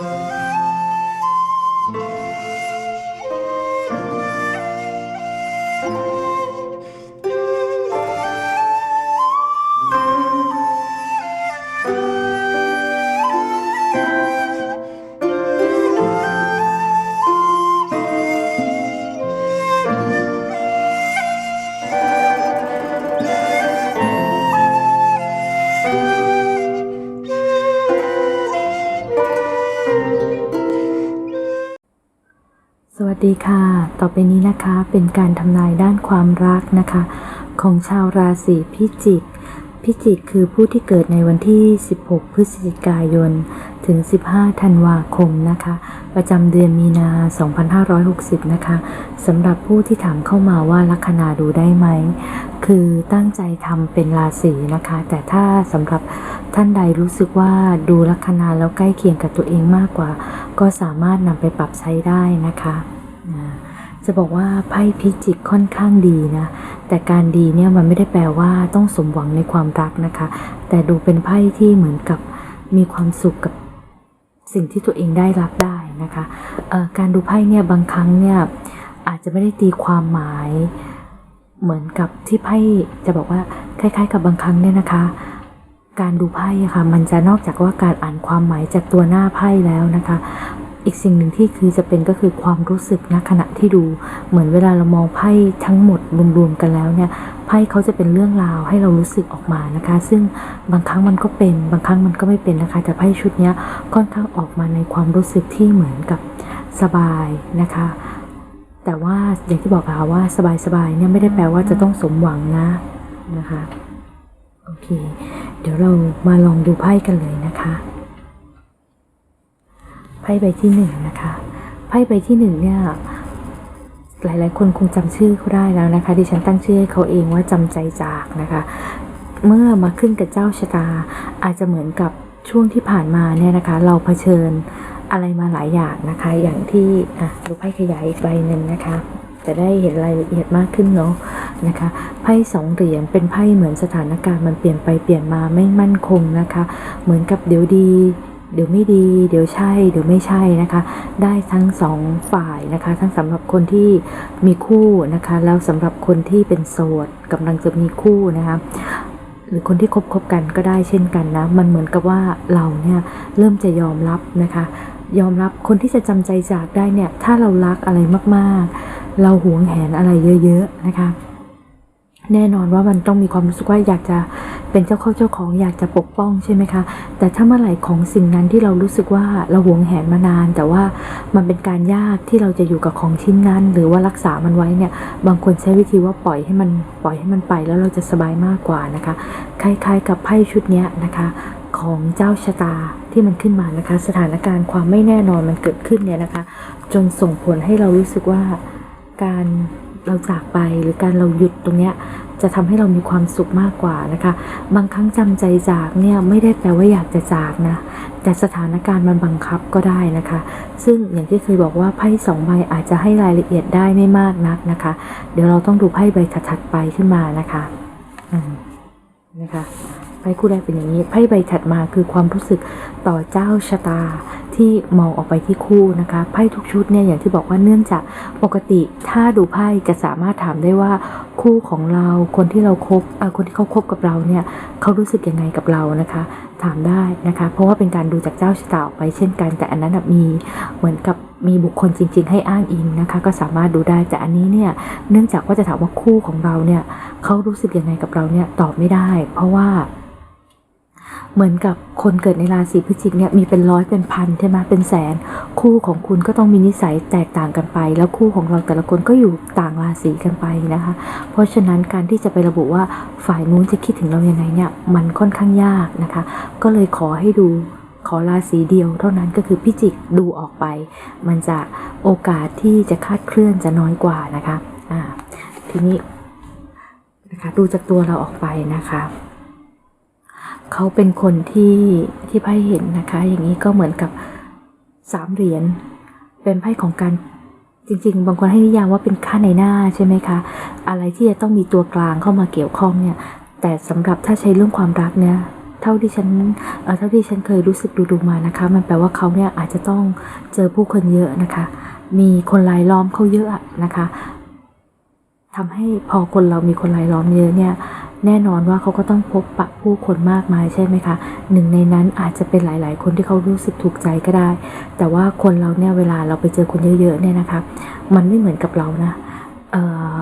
ส ดีค่ะ ต่อไปนี้นะคะเป็นการทำนายด้านความรักนะคะ ของชาวราศีพิจิก พิจิกคือผู้ที่เกิดในวันที่ 16 พฤศจิกายน ถึง 15 ธันวาคมนะคะ ประจำเดือนมีนา 2560 นะคะสำหรับผู้ที่ถามเข้ามาว่าลัคนาดูได้ไหม คือตั้งใจทำเป็นราศีนะคะ แต่ถ้าสำหรับท่านใดรู้สึกว่าดูลัคนาแล้วใกล้เคียงกับตัวเองมากกว่า ก็สามารถนำไปปรับใช้ได้นะคะ จะบอกว่าไพ่พิจิกค่อนข้างดีนะ แต่การดีเนี่ยมันไม่ได้แปลว่าต้องสมหวังในความรักนะคะ แต่ดูเป็นไพ่ที่เหมือนกับมีความสุขกับสิ่งที่ตัวเองได้รับได้นะคะการดูไพ่เนี่ยบางครั้งเนี่ยอาจจะไม่ได้ตีความหมาย เหมือนกับที่ไพ่จะบอกว่าคล้าย ๆ กับบางครั้งเนี่ยนะคะ การดูไพ่ค่ะมันจะนอกจากว่าการอ่านความหมายจากตัวหน้าไพ่แล้วนะคะ อีกสิ่งหนึ่งที่คือจะเป็นก็คือความรู้สึกณขณะที่ดู เหมือนเวลาเรามองไพ่ทั้งหมดรวมๆกันแล้วเนี่ยไพ่เขาจะเป็นเรื่องราวให้เรารู้สึกออกมานะคะ ซึ่งบางครั้งมันก็เป็น บางครั้งมันก็ไม่เป็นนะคะ แต่ไพ่ชุดนี้ค่อนข้างออกมาในความรู้สึกที่เหมือนกับสบายนะคะ แต่ว่าอย่างที่บอกค่ะว่าสบายๆเนี่ยไม่ได้แปลว่าจะต้องสมหวังนะนะคะโอเค เดี๋ยวเรามาลองดูไพ่กันเลยนะคะ พ่ใบที่หนึ่งนะคะไพ่ใบที่หนึ่งเนี่ยหลายๆ คนคงจำชื่อเขาได้แล้วนะคะดิฉันตั้งชื่อให้เขาเองว่าจำใจจากนะคะ เมื่อมาขึ้นกับเจ้าชะตา อาจจะเหมือนกับช่วงที่ผ่านมาเนี่ยนะคะ เราเผชิญอะไรมาหลายอย่างนะคะ อย่างที่อะดูไพ่ขยายอีกใบหนึ่งนะคะ จะได้เห็นรายละเอียดมากขึ้นเนาะนะคะไพ่สองเหรียญเป็นไพ่เหมือนสถานการณ์มันเปลี่ยนไปเปลี่ยนมาไม่มั่นคงนะคะ เหมือนกับเดี๋ยวดี เดี๋ยวไม่ดี เดี๋ยวใช่ เดี๋ยวไม่ใช่นะคะ ได้ทั้งสองฝ่ายนะคะ ทั้งสำหรับคนที่มีคู่นะคะ แล้วสำหรับคนที่เป็นโสดกำลังจะมีคู่นะคะหรือคนที่คบคบกันก็ได้เช่นกันนะ มันเหมือนกับว่าเราเนี่ยเริ่มจะยอมรับนะคะ ยอมรับคนที่จะจำใจจากได้เนี่ย ถ้าเรารักอะไรมากๆ เราหวงแหนอะไรเยอะ ๆ นะคะ แน่นอนว่ามันต้องมีความรู้สึกว่าอยากจะ เป็นเจ้าเข้าเจ้าของอยากจะปกป้องใช่ไหมคะ แต่ถ้าเมื่อไหร่ของสิ่งนั้นที่เรารู้สึกว่าเราหวงแหนมานาน แต่ว่ามันเป็นการยากที่เราจะอยู่กับของชิ้นนั้น หรือว่ารักษามันไว้เนี่ยบางคนใช้วิธีว่าปล่อยให้มันปล่อยให้มันไปแล้วเราจะสบายมากกว่านะคะ คล้ายๆกับไพ่ชุดนี้นะคะของเจ้าชะตาที่มันขึ้นมานะคะ สถานการณ์ความไม่แน่นอนมันเกิดขึ้นเนี่ยนะคะ จนส่งผลให้เรารู้สึกว่าการเราจากไปหรือการเราหยุดตรงเนี้ย จะทำให้เรามีความสุขมากกว่านะคะ บางครั้งจำใจจากเนี่ยไม่ได้แปลว่าอยากจะจากนะ แต่สถานการณ์มันบังคับก็ได้นะคะ ซึ่งอย่างที่เคยบอกว่าไพ่สองใบอาจจะให้รายละเอียดได้ไม่มากนักนะคะ เดี๋ยวเราต้องดูไพ่ใบถัดๆไปขึ้นมานะคะ อืมนะคะ ไพ่คู่แรกเป็นอย่างนี้ไพ่ใบถัดมาคือความรู้สึกต่อเจ้าชะตาที่มองออกไปที่คู่นะคะไพ่ทุกชุดเนี่ยอย่างที่บอกว่าเนื่องจากปกติถ้าดูไพ่จะสามารถถามได้ว่าคู่ของเราคนที่เราคบเอ่อคนที่เขาคบกับเราเนี่ยเขารู้สึกยังไงกับเรานะคะถามได้นะคะ เพราะว่าเป็นการดูจากเจ้าชะตาออกไปเช่นกันแต่อันนั้นมีเหมือนกับมีบุคคลจริง ๆ ให้อ้างอิงนะคะ ก็สามารถดูได้แต่อันนี้เนี่ยเนื่องจากว่าจะถามว่าคู่ของเราเนี่ยเขารู้สึกยังไงกับเราเนี่ยตอบไม่ได้ เพราะว่า เหมือนกับคนเกิดในราศีพฤศจิกเนี่ยมีเป็นร้อยเป็นพันใช่ไหมเป็นแสน คู่ของคุณก็ต้องมีนิสัยแตกต่างกันไป แล้วคู่ของเราแต่ละคนก็อยู่ต่างราศีกันไปนะคะ เพราะฉะนั้นการที่จะไประบุว่าฝ่ายนู้นจะคิดถึงเรายังไงเนี่ยมันค่อนข้างยากนะคะ ก็เลยขอให้ดูขอราศีเดียวเท่านั้นก็คือพิจิกดูออกไป มันจะโอกาสที่จะคาดเคลื่อนจะน้อยกว่านะคะอ่าทีนี้นะคะดูจากตัวเราออกไปนะคะ เขาเป็นคนที่ที่ไพ่เห็นนะคะ อย่างนี้ก็เหมือนกับสามเหรียญเป็นไพ่ของการจริงๆ บางคนให้นิยามว่าเป็นค่าในหน้าใช่ไหมคะ อะไรที่จะต้องมีตัวกลางเข้ามาเกี่ยวข้องเนี่ย แต่สำหรับถ้าใช้เรื่องความรักเนี่ย เท่าที่ฉันเออเท่าที่ฉันเคยรู้สึกดูดูมานะคะ มันแปลว่าเขาเนี่ยอาจจะต้องเจอผู้คนเยอะนะคะ มีคนรายล้อมเขาเยอะนะคะทำให้พอคนเรามีคนรายล้อมเยอะเนี่ย แน่นอนว่าเขาก็ต้องพบปะผู้คนมากมายใช่ไหมคะ หนึ่งในนั้นอาจจะเป็นหลาย ๆ คนที่เขารู้สึกถูกใจก็ได้ แต่ว่าคนเราเนี่ยเวลาเราไปเจอคนเยอะ ๆ เนี่ยนะคะ มันไม่เหมือนกับเรานะเอ่อ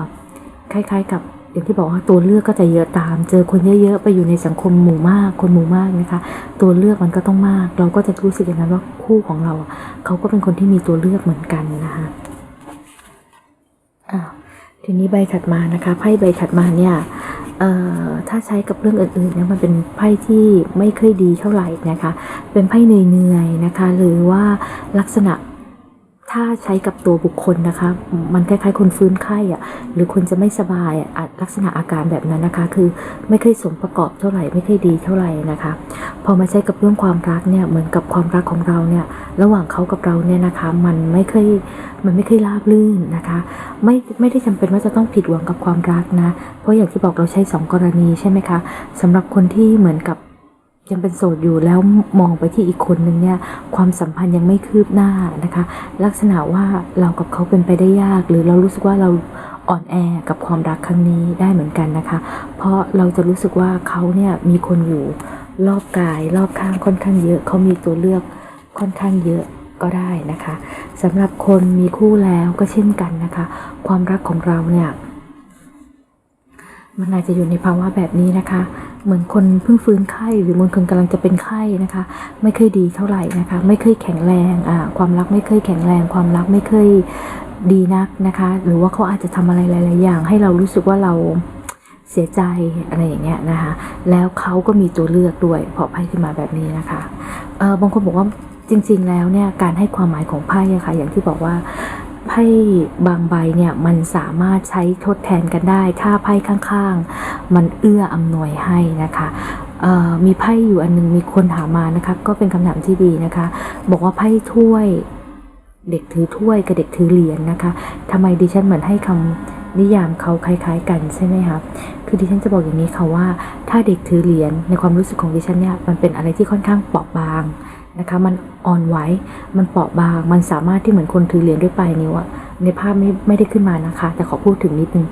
คล้าย ๆ กับอย่างที่บอกว่าตัวเลือกก็จะเยอะตาม เจอคนเยอะ ๆ ไปอยู่ในสังคมหมู่มาก คนหมู่มากนะคะ ตัวเลือกมันก็ต้องมาก เราก็จะรู้สึกอย่างนั้นว่าคู่ของเรา เขาก็เป็นคนที่มีตัวเลือกเหมือนกันนะคะทีนี้ใบถัดมานะคะไพ่ใบถัดมาเนี่ย ถ้าใช้กับเรื่องอื่นๆเนี่ยมันเป็นไพ่ที่ไม่ค่อยดีเท่าไหร่นะคะ เป็นไพ่เหนื่อยๆนะคะ หรือว่าลักษณะ ถ้าใช้กับตัวบุคคลนะคะ มันคล้ายๆ คนฟื้นไข้อะหรือคนจะไม่สบายอะ่ะลักษณะอาการแบบนั้นนะคะ คือไม่เคยสมประกอบเท่าไหร่ไม่เคยดีเท่าไหร่นะคะ พอมาใช้กับเรื่องความรักเนี่ยเหมือนกับความรักของเราเนี่ยระหว่างเขากับเราเนี่ยนะคะ มันไม่เคยมันไม่เคยราบรื่นนะคะ ไม่ไม่ได้จำเป็นว่าจะต้องผิดหวังกับความรักนะ เพราะอย่างที่บอกเราใช้สองกรณีใช่ไหมคะสำหรับคนที่เหมือนกับ ยังเป็นโสดอยู่แล้วมองไปที่อีกคนนึงเนี่ยความสัมพันธ์ยังไม่คืบหน้านะคะ ลักษณะว่าเรากับเขาเป็นไปได้ยาก หรือเรารู้สึกว่าเราอ่อนแอกับความรักครั้งนี้ได้เหมือนกันนะคะ เพราะเราจะรู้สึกว่าเขาเนี่ยมีคนอยู่รอบกาย รอบข้างค่อนข้างเยอะเขามีตัวเลือกค่อนข้างเยอะก็ได้นะคะสำหรับคนมีคู่แล้วก็เช่นกันนะคะ ความรักของเราเนี่ยมันอาจจะอยู่ในภาวะแบบนี้นะคะ เหมือนคนเพิ่งฟื้นไข้หรือเหมือนคนกำลังจะเป็นไข้นะคะ ไม่เคยดีเท่าไหร่นะคะ ไม่เคยแข็งแรงอ่าความรักไม่เคยแข็งแรง ความรักไม่เคยดีนักนะคะ หรือว่าเขาอาจจะทำอะไรหลาย ๆ อย่าง ให้เรารู้สึกว่าเราเสียใจอะไรอย่างเงี้ยนะคะ แล้วเขาก็มีตัวเลือกด้วยเพราะไพ่ขึ้นมาแบบนี้นะคะเออบางคนบอกว่าจริง ๆ แล้วเนี่ยการให้ความหมายของไพ่อะค่ะอย่างที่บอกว่า ไพ่บางใบเนี่ยมันสามารถใช้ทดแทนกันได้ ถ้าไพ่ข้างๆ มันเอื้ออำนวยให้นะคะมีไพ่อยู่อันหนึงมีคนถามมานะคะ ก็เป็นคำถามที่ดีนะคะ บอกว่าไพ่ถ้วย เด็กถือถ้วยกับเด็กถือเหรียญนะคะทำไมดิฉันเหมือนให้คำนิยามเขาคล้ายๆ กันใช่ไหมคะคือดิฉันจะบอกอย่างนี้ค่ะว่า ถ้าเด็กถือเหรียญในความรู้สึกของดิฉันเนี่ยมันเป็นอะไรที่ค่อนข้างเปราะบาง นะคะ มันอ่อนไหว มันเปราะบาง มันสามารถที่เหมือนคนถือเหรียญด้วยปลายนิ้วอะในภาพไม่ไม่ได้ขึ้นมานะคะ แต่ขอพูดถึงนิดนึง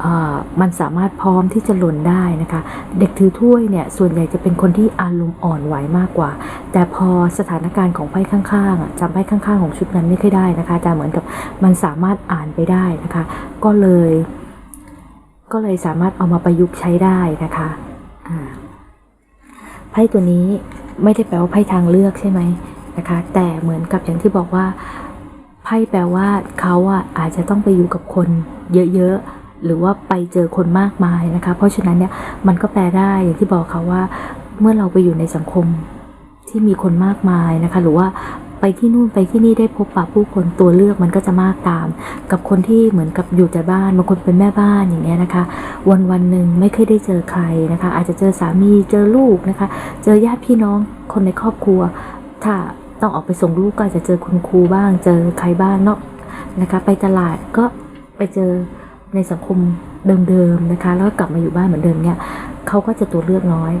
เอ่อมันสามารถพร้อมที่จะหล่นได้นะคะ เด็กถือถ้วยเนี่ยส่วนใหญ่จะเป็นคนที่อารมณ์อ่อนไหวมากกว่า แต่พอสถานการณ์ของไพ่ข้างๆอะจำไพ่ข้างๆของชุดนั้นไม่ค่อยได้นะคะแต่เหมือนกับมันสามารถอ่านไปได้นะคะ ก็เลย ก็เลยสามารถเอามาประยุกต์ใช้ได้นะคะไพ่ตัวนี้ ไม่ได้แปลว่าไพ่ทางเลือกใช่ไหมนะคะ แต่เหมือนกับอย่างที่บอกว่าไพ่แปลว่าเขาอะอาจจะต้องไปอยู่กับคนเยอะๆ หรือว่าไปเจอคนมากมายนะคะ เพราะฉะนั้นเนี่ยมันก็แปลได้อย่างที่บอกค่ะว่า เมื่อเราไปอยู่ในสังคมที่มีคนมากมายนะคะ หรือว่า ไปที่นู่นไปที่นี่ได้พบปะผู้คนตัวเลือกมันก็จะมากตาม กับคนที่เหมือนกับอยู่แต่บ้านบางคนเป็นแม่บ้านอย่างเงี้ยนะคะ วันวันหนึ่งไม่เคยได้เจอใครนะคะ อาจจะเจอสามีเจอลูกนะคะ เจอญาติพี่น้องคนในครอบครัว ถ้าต้องออกไปส่งลูกก็อาจจะเจอคุณครูบ้าง เจอใครบ้างเนาะนะคะ ไปตลาดก็ไปเจอในสังคมเดิมๆนะคะ แล้วก็กลับมาอยู่บ้านเหมือนเดิมเนี่ยเขาก็จะตัวเลือกน้อย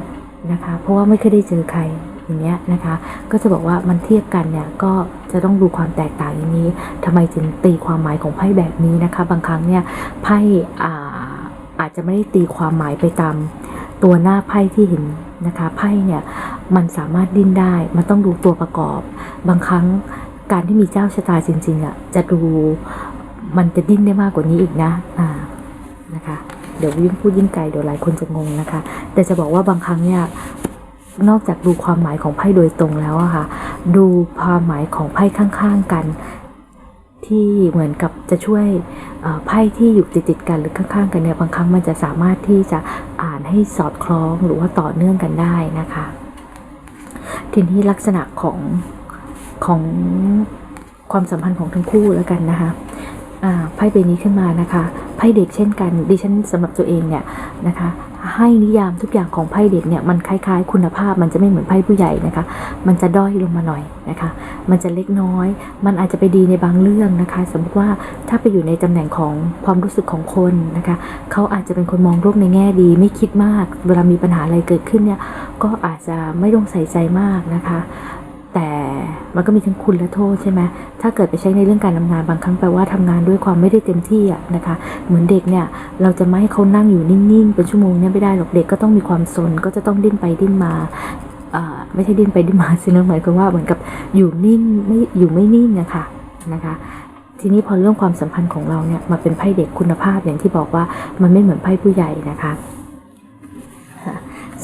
นะคะ เพราะว่าไม่เคยได้เจอใคร อย่างเงี้ยนะคะ ก็จะบอกว่ามันเทียบกันเนี่ยก็จะต้องดูความแตกต่างอย่างนี้ทำไมจึงตีความหมายของไพ่แบบนี้นะคะ บางครั้งเนี่ยไพ่อาอาจจะไม่ได้ตีความหมายไปตามตัวหน้าไพ่ที่เห็นนะคะ ไพ่เนี่ยมันสามารถดิ้นได้ มันต้องดูตัวประกอบ บางครั้งการที่มีเจ้าชะตาจริงๆอะจะดูมันจะดิ้นได้มากกว่านี้อีกนะอ่านะคะ เดี๋ยวยิ่งพูดยิ่งไกลเดี๋ยวหลายคนจะงงนะคะ แต่จะบอกว่าบางครั้งเนี่ย นอกจากดูความหมายของไพ่โดยตรงแล้วอะค่ะ ดูความหมายของไพ่ข้างๆกัน ที่เหมือนกับจะช่วยไพ่ที่อยู่ติดๆกันหรือข้างๆ กันเนี่ยบางครั้งมันจะสามารถที่จะอ่านให้สอดคล้องหรือว่าต่อเนื่องกันได้นะคะ ทีนี้ลักษณะของของความสัมพันธ์ของทั้งคู่แล้วกันนะคะไพ่ใบนี้ขึ้นมานะคะไพ่เด็กเช่นกันดิฉันสำหรับตัวเองเนี่ยนะคะ ให้นิยามทุกอย่างของไพ่เด็กเนี่ยมันคล้ายๆ คุณภาพมันจะไม่เหมือนไพ่ผู้ใหญ่นะคะ มันจะด้อยลงมาหน่อยนะคะ มันจะเล็กน้อย มันอาจจะไปดีในบางเรื่องนะคะ สมมติว่าถ้าไปอยู่ในตำแหน่งของความรู้สึกของคนนะคะ เขาอาจจะเป็นคนมองโลกในแง่ดี ไม่คิดมาก เวลามีปัญหาอะไรเกิดขึ้นเนี่ยก็อาจจะไม่ต้องใส่ใจมากนะคะ แต่มันก็มีทั้งคุณและโทษใช่ไหมถ้าเกิดไปใช้ในเรื่องการทำงานบางครั้งแปลว่าทำงานด้วยความไม่ได้เต็มที่อะนะคะ เหมือนเด็กเนี่ย เราจะไม่ให้เขานั่งอยู่นิ่งๆ เป็นชั่วโมงเนี่ยไม่ได้หรอกเด็กก็ต้องมีความสนก็จะต้องดิ้นไปดิ้นมาอ่าไม่ใช่ดิ้นไปดิ้นมาสินะหมายความว่าเหมือนกับอยู่นิ่งไม่อยู่ไม่นิ่งอะคะนะคะทีนี้พอเรื่องความสัมพันธ์ของเราเนี่ยมาเป็นไพ่เด็กคุณภาพอย่างที่บอกว่ามันไม่เหมือนไพ่ผู้ใหญ่นะคะ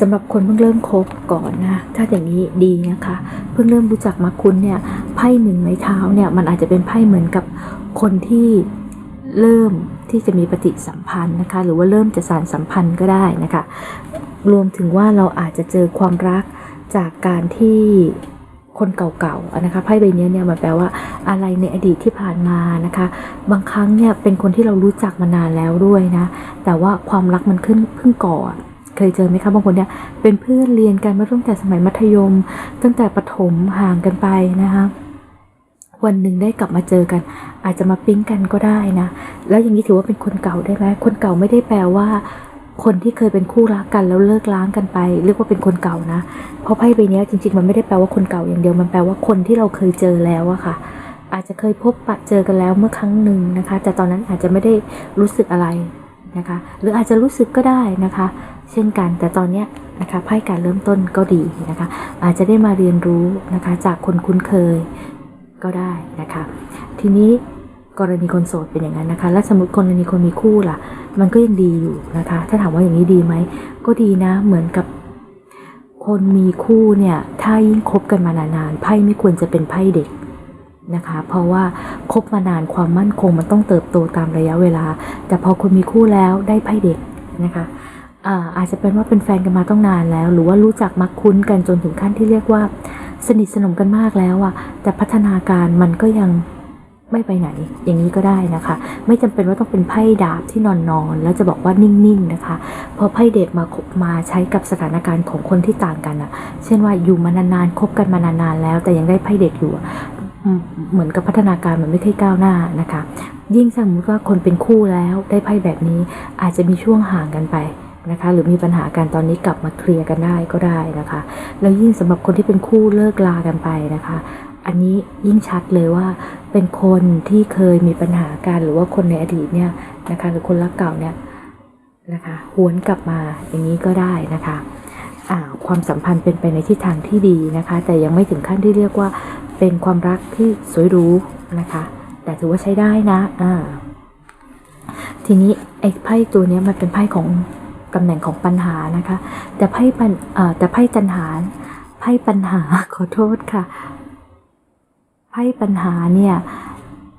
สำหรับคนเพิ่งเริ่มคบก่อนนะ ถ้าอย่างนี้ดีนะคะ เพิ่งเริ่มรู้จักมาคุณเนี่ยไพ่หนึ่งไม้เท้าเนี่ยมันอาจจะเป็นไพ่เหมือนกับคนที่เริ่มที่จะมีปฏิสัมพันธ์นะคะ หรือว่าเริ่มจะสานสัมพันธ์ก็ได้นะคะ รวมถึงว่าเราอาจจะเจอความรักจากการที่คนเก่าๆนะคะไพ่ใบนี้เนี่ยมันแปลว่าอะไรในอดีตที่ผ่านมานะคะ บางครั้งเนี่ยเป็นคนที่เรารู้จักมานานแล้วด้วยนะ แต่ว่าความรักมันขึ้นเพิ่งก่อน เคยเจอไหมคะบางคนเนี่ยเป็นเพื่อนเรียนกันมาตั้งแต่สมัยมัธยม ตั้งแต่ประถมห่างกันไปนะคะวันหนึ่งได้กลับมาเจอกัน อาจจะมาปิ๊งกันก็ได้นะ แล้วอย่างนี้ถือว่าเป็นคนเก่าได้ไหมคนเก่าไม่ได้แปลว่า คนที่เคยเป็นคู่รักกันแล้วเลิกล้างกันไป เรียกว่าเป็นคนเก่านะ เพราะไพ่ใบเนี้ยจริง ๆ มันไม่ได้แปลว่าคนเก่าอย่างเดียวมันแปลว่าคนที่เราเคยเจอแล้วอะค่ะอาจจะเคยพบปะเจอกันแล้วเมื่อครั้งหนึ่งนะคะ แต่ตอนนั้นอาจจะไม่ได้รู้สึกอะไรนะคะ หรืออาจจะรู้สึกก็ได้นะคะ เช่นกัน แต่ตอนเนี้ยนะคะไพ่การเริ่มต้นก็ดีนะคะ อาจจะได้มาเรียนรู้นะคะจากคนคุ้นเคยก็ได้นะคะ ทีนี้กรณีคนโสดเป็นอย่างนั้นนะคะ และสมมติกรณีคนมีคู่ล่ะ มันก็ยังดีอยู่นะคะ ถ้าถามว่าอย่างนี้ดีไหม ก็ดีนะ เหมือนกับคนมีคู่เนี่ย ถ้ายิ่งคบกันมานานๆ ไพ่ไม่ควรจะเป็นไพ่เด็กนะคะ เพราะว่าคบมานานความมั่นคงมันต้องเติบโตตามระยะเวลา แต่พอคุณมีคู่แล้วได้ไพ่เด็กนะคะ อาอาจจะเป็นว่าเป็นแฟนกันมาต้องนานแล้ว หรือว่ารู้จักมักคุ้นกันจนถึงขั้นที่เรียกว่า สนิทสนมกันมากแล้วอะแต่พัฒนาการมันก็ยังไม่ไปไหน อย่างนี้ก็ได้นะคะ ไม่จำเป็นว่าต้องเป็นไพ่ดาบที่นอนนอนแล้วจะบอกว่านิ่งๆนะคะ พอไพ่เด็กมามาใช้กับสถานการณ์ของคนที่ต่างกันอะเช่นว่าอยู่มานานๆคบกันมานานๆแล้ว แต่ยังได้ไพ่เด็กอยู่เหมือนกับพัฒนาการมันไม่ค่อยก้าวหน้านะคะ ยิ่งสมมติว่าคนเป็นคู่แล้วได้ไพ่แบบนี้อาจจะมีช่วงห่างกันไป นะคะ หรือมีปัญหาการตอนนี้กลับมาเคลียร์กันได้ก็ได้นะคะ แล้วยิ่งสำหรับคนที่เป็นคู่เลิกลากันไปนะคะ อันนี้ยิ่งชัดเลยว่าเป็นคนที่เคยมีปัญหากันหรือว่าคนในอดีตเนี่ยนะคะหรือคนรักเก่าเนี่ยนะคะหวนกลับมาอย่างนี้ก็ได้นะคะความสัมพันธ์เป็นไปในทิศทางที่ดีนะคะ แต่ยังไม่ถึงขั้นที่เรียกว่าเป็นความรักที่สวยรู้นะคะ แต่ถือว่าใช้ได้นะอ่าทีนี้ไอ้ไพ่ตัวนี้มันเป็นไพ่ของ ตำแหน่งของปัญหานะคะ แต่ไพ่ปัญแต่ไพ่จันหารไพ่ปัญหาขอโทษค่ะไพ่ปัญหาเนี่ย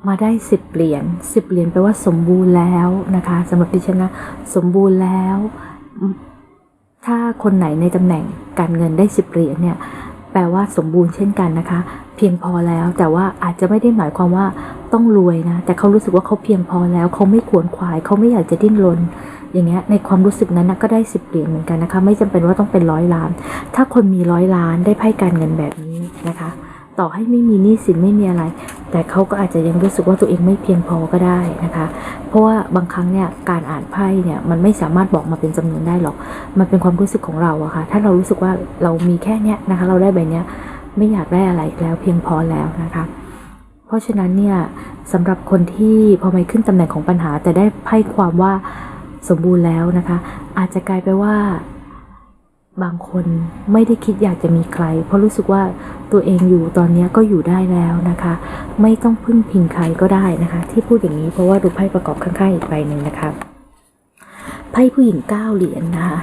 มาได้สิบเหรียญสิบเหรียญแปลว่าสมบูรณ์แล้วนะคะสำหรับดิฉันนะสมบูรณ์แล้ว ถ้าคนไหนในตำแหน่งการเงินได้สิบเหรียญเนี่ยแปลว่าสมบูรณ์เช่นกันนะคะ เพียงพอแล้วแต่ว่าอาจจะไม่ได้หมายความว่าต้องรวยนะแต่เขารู้สึกว่าเขาเพียงพอแล้วเขาไม่ขวนขวายเขาไม่อยากจะดิ้นรน อย่างเงี้ยในความรู้สึกนั้นนะก็ได้สิบเหรียญเหมือนกันนะคะ ไม่จำเป็นว่าต้องเป็นร้อยล้าน ถ้าคนมีร้อยล้านได้ไพ่การเงินแบบนี้นะคะ ต่อให้ไม่มีหนี้สินไม่มีอะไร แต่เขาก็อาจจะยังรู้สึกว่าตัวเองไม่เพียงพอก็ได้นะคะ เพราะว่าบางครั้งเนี่ยการอ่านไพ่เนี่ยมันไม่สามารถบอกมาเป็นจำนวนได้หรอก มันเป็นความรู้สึกของเราอะค่ะ ถ้าเรารู้สึกว่าเรามีแค่เนี้ยนะคะ เราได้ใบเนี้ยไม่อยากได้อะไรแล้วเพียงพอแล้วนะคะ เพราะฉะนั้นเนี่ยสำหรับคนที่พอไม่ขึ้นตำแหน่งของปัญหา แต่ได้ไพ่ความว่า สมบูรณ์แล้วนะคะ อาจจะกลายไปว่าบางคนไม่ได้คิดอยากจะมีใคร เพราะรู้สึกว่าตัวเองอยู่ตอนนี้ก็อยู่ได้แล้วนะคะ ไม่ต้องพึ่งพิงใครก็ได้นะคะ ที่พูดอย่างนี้เพราะว่าดูไพ่ประกอบข้างๆอีกใบหนึ่งนะคะไพ่ผู้หญิงเก้าเหรียญนะคะ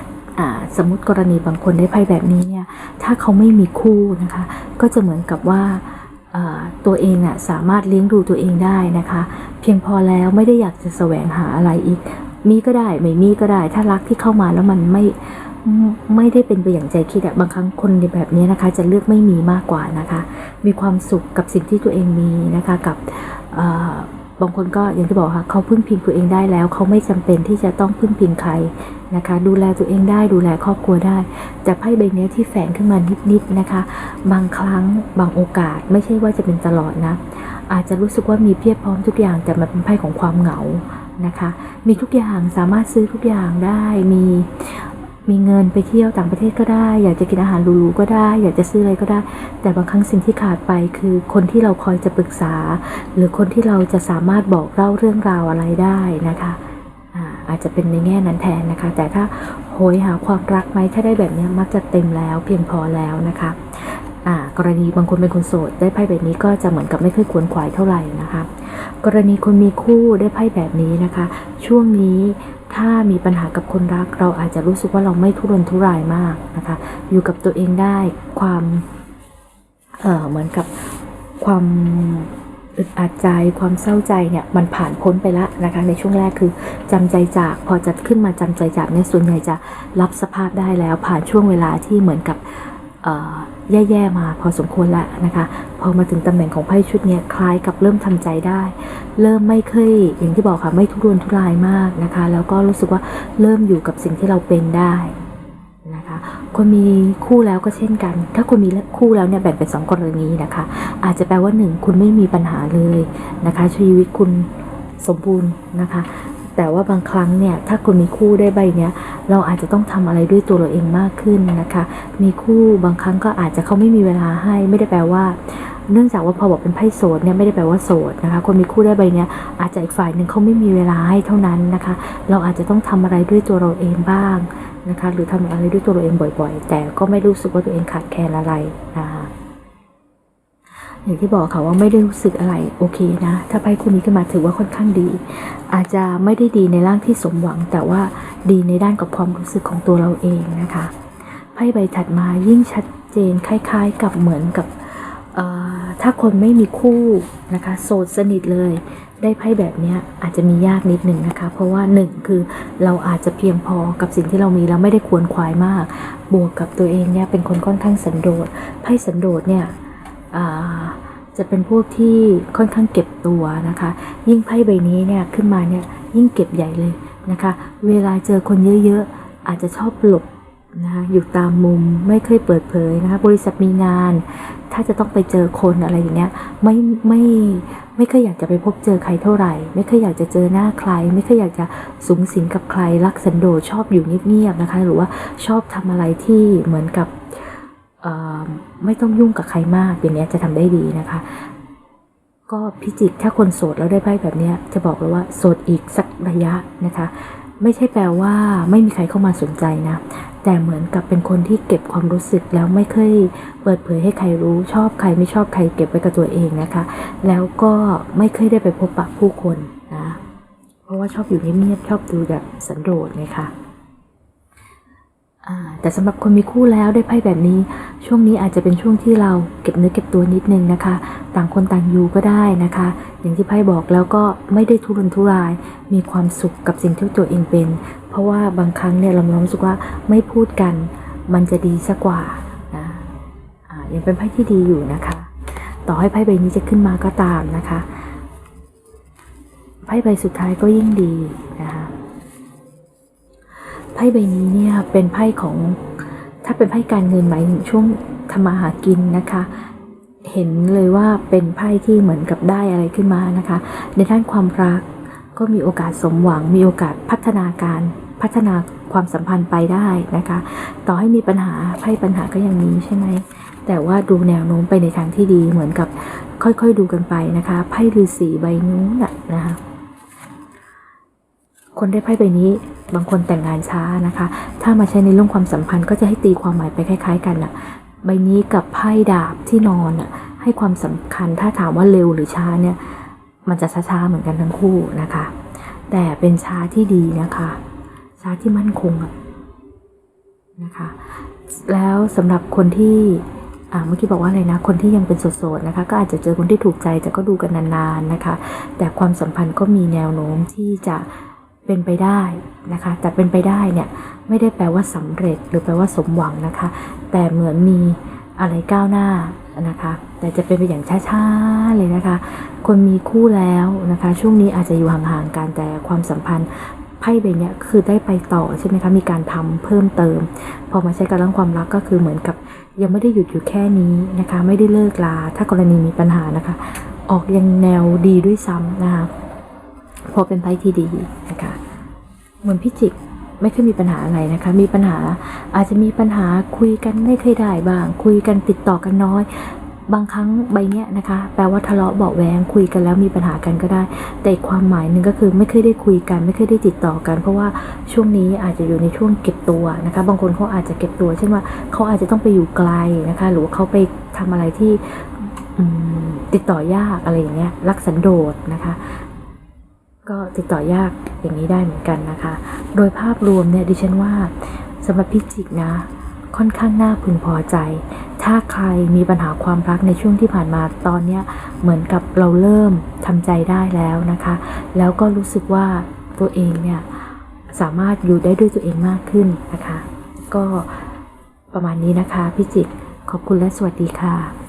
สมมติกรณีบางคนได้ไพ่แบบนี้เนี่ยถ้าเขาไม่มีคู่นะคะ ก็จะเหมือนกับว่าตัวเองอะสามารถเลี้ยงดูตัวเองได้นะคะ เพียงพอแล้วไม่ได้อยากจะแสวงหาอะไรอีก มีก็ได้ไม่มีก็ได้ ถ้ารักที่เข้ามาแล้วมันไม่ไม่ได้เป็นไปอย่างใจคิดอะบางครั้งคนในแบบนี้นะคะ จะเลือกไม่มีมากกว่านะคะ มีความสุขกับสิ่งที่ตัวเองมีนะคะ กับบางคนก็อย่างที่บอกค่ะเขาพึ่งพิงตัวเองได้แล้ว เขาไม่จำเป็นที่จะต้องพึ่งพิงใครนะคะ ดูแลตัวเองได้ดูแลครอบครัวได้แต่ไพ่ใบนี้ที่แฝงขึ้นมานิดๆนะคะ บางครั้งบางโอกาสไม่ใช่ว่าจะเป็นตลอดนะอาจจะรู้สึกว่ามีเพียบพร้อมทุกอย่างแต่มันเป็นไพ่ของความเหงา นะคะ มีทุกอย่างสามารถซื้อทุกอย่างได้มีมีเงินไปเที่ยวต่างประเทศก็ได้ อยากจะกินอาหารหรูๆก็ได้ อยากจะซื้ออะไรก็ได้ แต่บางครั้งสิ่งที่ขาดไปคือคนที่เราคอยจะปรึกษา หรือคนที่เราจะสามารถบอกเล่าเรื่องราวอะไรได้นะคะอาจจะเป็นในแง่นั้นแทนนะคะ แต่ถ้าโหยหาความรักไหมถ้าได้แบบนี้มักจะเต็มแล้วเพียงพอแล้วนะคะ กรณีบางคนเป็นคนโสด ได้ไพ่แบบนี้ก็จะเหมือนกับไม่ค่อยควรขวายเท่าไหร่นะคะ กรณีคนมีคู่ได้ไพ่แบบนี้นะคะ ช่วงนี้ถ้ามีปัญหากับคนรัก เราอาจจะรู้สึกว่าเราไม่ทุรนทุรายมากนะคะ อยู่กับตัวเองได้ความเออเหมือนกับความอึดอัดใจความเศร้าใจเนี่ยมันผ่านพ้นไปแล้วนะคะในช่วงแรกคือจำใจจากพอจะขึ้นมาจำใจจากในยส่วนใหญ่จะรับสภาพได้แล้วผ่านช่วงเวลาที่เหมือนกับ แย่ๆมาพอสมควรแล้วนะคะ พอมาถึงตำแหน่งของไพ่ชุดนี้คล้ายกับเริ่มทำใจได้ เริ่มไม่เคยอย่างที่บอกค่ะไม่ทุรนทุรายมากนะคะ แล้วก็รู้สึกว่าเริ่มอยู่กับสิ่งที่เราเป็นได้นะคะคนมีคู่แล้วก็เช่นกัน ถ้าคนมีคู่แล้วเนี่ยแบ่งเป็นสองกรณีนะคะ อาจจะแปลว่าหนึ่งคุณไม่มีปัญหาเลยนะคะชีวิตคุณสมบูรณ์นะคะ แต่ว่าบางครั้งเนี่ยถ้าคุณมีคู่ได้ใบเนี้ยเราอาจจะต้องทำอะไรด้วยตัวเราเองมากขึ้นนะคะ มีคู่บางครั้งก็อาจจะเขาไม่มีเวลาให้ไม่ได้แปลว่าเนื่องจากว่าพอบอกเป็นไพ่โสดเนี่ยไม่ได้แปลว่าโสดนะคะคนมีคู่ได้ใบเนี้ยอาจจะอีกฝ่ายหนึ่งเขาไม่มีเวลาให้เท่านั้นนะคะ เราอาจจะต้องทำอะไรด้วยตัวเราเองบ้างนะคะ หรือทำอะไรด้วยตัวเราเองบ่อยๆ แต่ก็ไม่รู้สึกว่าตัวเองขาดแคลนอะไรนะคะ อย่างที่บอกค่ะว่าไม่ได้รู้สึกอะไรโอเคนะ ถ้าไพ่คู่นี้ขึ้นมาถือว่าค่อนข้างดี อาจจะไม่ได้ดีในร่างที่สมหวัง แต่ว่าดีในด้านกับความรู้สึกของตัวเราเองนะคะไพ่ใบถัดมายิ่งชัดเจนคล้าย ๆ กับเหมือนกับถ้าคนไม่มีคู่นะคะโสดสนิทเลย ได้ไพ่แบบนี้อาจจะมียากนิดหนึ่งนะคะ เพราะว่าหนึ่งคือเราอาจจะเพียงพอกับสิ่งที่เรามีแล้วไม่ได้ควรควายมาก บวกกับตัวเองเนี่ยเป็นคนค่อนข้างสันโดษไพ่สันโดษเนี่ย จะเป็นพวกที่ค่อนข้างเก็บตัวนะคะ ยิ่งไพ่ใบนี้เนี่ยขึ้นมาเนี่ยยิ่งเก็บใหญ่เลยนะคะ เวลาเจอคนเยอะๆ อาจจะชอบหลบนะคะอยู่ตามมุมไม่เคยเปิดเผยนะคะ บริษัทมีงาน ถ้าจะต้องไปเจอคนอะไรอย่างเงี้ยไม่ไม่ไม่เคยอยากจะไปพบเจอใครเท่าไหร่ ไม่เคยอยากจะเจอหน้าใคร ไม่เคยอยากจะสูงสิงกับใครรักสันโดษชอบอยู่เงียบๆนะคะ หรือว่าชอบทำอะไรที่เหมือนกับ ไม่ต้องยุ่งกับใครมากอย่างนี้จะทำได้ดีนะคะ ก็พิจิกถ้าคนโสดแล้วได้ไพ่แบบนี้จะบอกเลยว่าโสดอีกสักระยะนะคะ ไม่ใช่แปลว่าไม่มีใครเข้ามาสนใจนะ แต่เหมือนกับเป็นคนที่เก็บความรู้สึกแล้วไม่เคยเปิดเผยให้ใครรู้ชอบใครไม่ชอบใครเก็บไว้กับตัวเองนะคะ แล้วก็ไม่เคยได้ไปพบปะผู้คนนะ เพราะว่าชอบอยู่เงียบๆชอบดูแบบสันโดษไงคะอ่า แต่สำหรับคนมีคู่แล้วได้ไพ่แบบนี้ ช่วงนี้อาจจะเป็นช่วงที่เราเก็บเนื้อเก็บตัวนิดนึงนะคะ ต่างคนต่างอยู่ก็ได้นะคะ อย่างที่ไพ่บอกแล้วก็ไม่ได้ทุรนทุราย มีความสุขกับสิ่งที่ตัวเองเป็น เพราะว่าบางครั้งเนี่ยเรารู้สึกว่าไม่พูดกัน มันจะดีสักว่านะยังเป็นไพ่ที่ดีอยู่นะคะ ต่อให้ไพ่ใบนี้จะขึ้นมาก็ตามนะคะไพ่ใบสุดท้ายก็ยิ่งดีนะคะ พ่ใบนี้เนี่ยเป็นไพ่ของถ้าเป็นไพ่การเงินหมายถึงช่วงทำมาหากินนะคะ เห็นเลยว่าเป็นไพ่ที่เหมือนกับได้อะไรขึ้นมานะคะ ในด้านความรักก็มีโอกาสสมหวัง มีโอกาสพัฒนาการพัฒนาความสัมพันธ์ไปได้นะคะ ต่อให้มีปัญหาไพ่ปัญหาก็ยังมีใช่ไหมแต่ว่าดูแนวโน้มไปในทางที่ดีเหมือนกับค่อยๆดูกันไปนะคะไพ่ฤาษีใบนู้นน่ะนะคะ คนได้ไพ่ใบนี้บางคนแต่งงานช้านะคะ ถ้ามาใช้ในเรื่องความสัมพันธ์ก็จะให้ตีความหมายไปคล้าย ๆ กันอะใบนี้กับไพ่ดาบที่นอนอะให้ความสำคัญถ้าถามว่าเร็วหรือช้าเนี่ยมันจะช้าๆเหมือนกันทั้งคู่นะคะ แต่เป็นช้าที่ดีนะคะ ช้าที่มั่นคงอะนะคะ แล้วสำหรับคนที่อ่าเมื่อกี้บอกว่าอะไรนะ คนที่ยังเป็นโสดๆนะคะ ก็อาจจะเจอคนที่ถูกใจแต่ก็ดูกันนานๆนะคะ แต่ความสัมพันธ์ก็มีแนวโน้มที่จะ เป็นไปได้นะคะแต่เป็นไปได้เนี่ยไม่ได้แปลว่าสำเร็จหรือแปลว่าสมหวังนะคะ แต่เหมือนมีอะไรก้าวหน้านะคะ แต่จะเป็นไปอย่างช้าๆเลยนะคะ คนมีคู่แล้วนะคะ ช่วงนี้อาจจะอยู่ห่างๆกันแต่ความสัมพันธ์ไพ่ใบเนี้ยคือได้ไปต่อใช่ไหมคะ มีการทำเพิ่มเติม พอมาใช้กับเรื่องความรักก็คือเหมือนกับยังไม่ได้หยุดอยู่แค่นี้นะคะ ไม่ได้เลิกลา ถ้ากรณีมีปัญหานะคะ ออกยังแนวดีด้วยซ้ำนะคะ พอเป็นไพ่ที่ดีนะคะเหมือนพิจิกไม่เคยมีปัญหาอะไรนะคะ มีปัญหาอาจจะมีปัญหาคุยกันไม่เคยได้บ้าง คุยกันติดต่อกันน้อย บางครั้งใบเนี้ยนะคะ แปลว่าทะเลาะเบาแวงคุยกันแล้วมีปัญหากันก็ได้ แต่ความหมายหนึ่งก็คือไม่เคยได้คุยกัน ไม่เคยได้ติดต่อกัน เพราะว่าช่วงนี้อาจจะอยู่ในช่วงเก็บตัวนะคะ บางคนเขาอาจจะเก็บตัว เช่นว่าเขาอาจจะต้องไปอยู่ไกลนะคะ หรือว่าเขาไปทำอะไรที่ติดต่อยากอะไรอย่างเงี้ยรักสันโดษนะคะ ก็ติดต่อยากอย่างนี้ได้เหมือนกันนะคะ โดยภาพรวมเนี่ยดิฉันว่าสำหรับพิจิกนะ ค่อนข้างน่าพึงพอใจ ถ้าใครมีปัญหาความรักในช่วงที่ผ่านมาตอนเนี้ยเหมือนกับเราเริ่มทำใจได้แล้วนะคะ แล้วก็รู้สึกว่าตัวเองเนี่ยสามารถอยู่ได้ด้วยตัวเองมากขึ้นนะคะ ก็ประมาณนี้นะคะพิจิกขอบคุณและสวัสดีค่ะ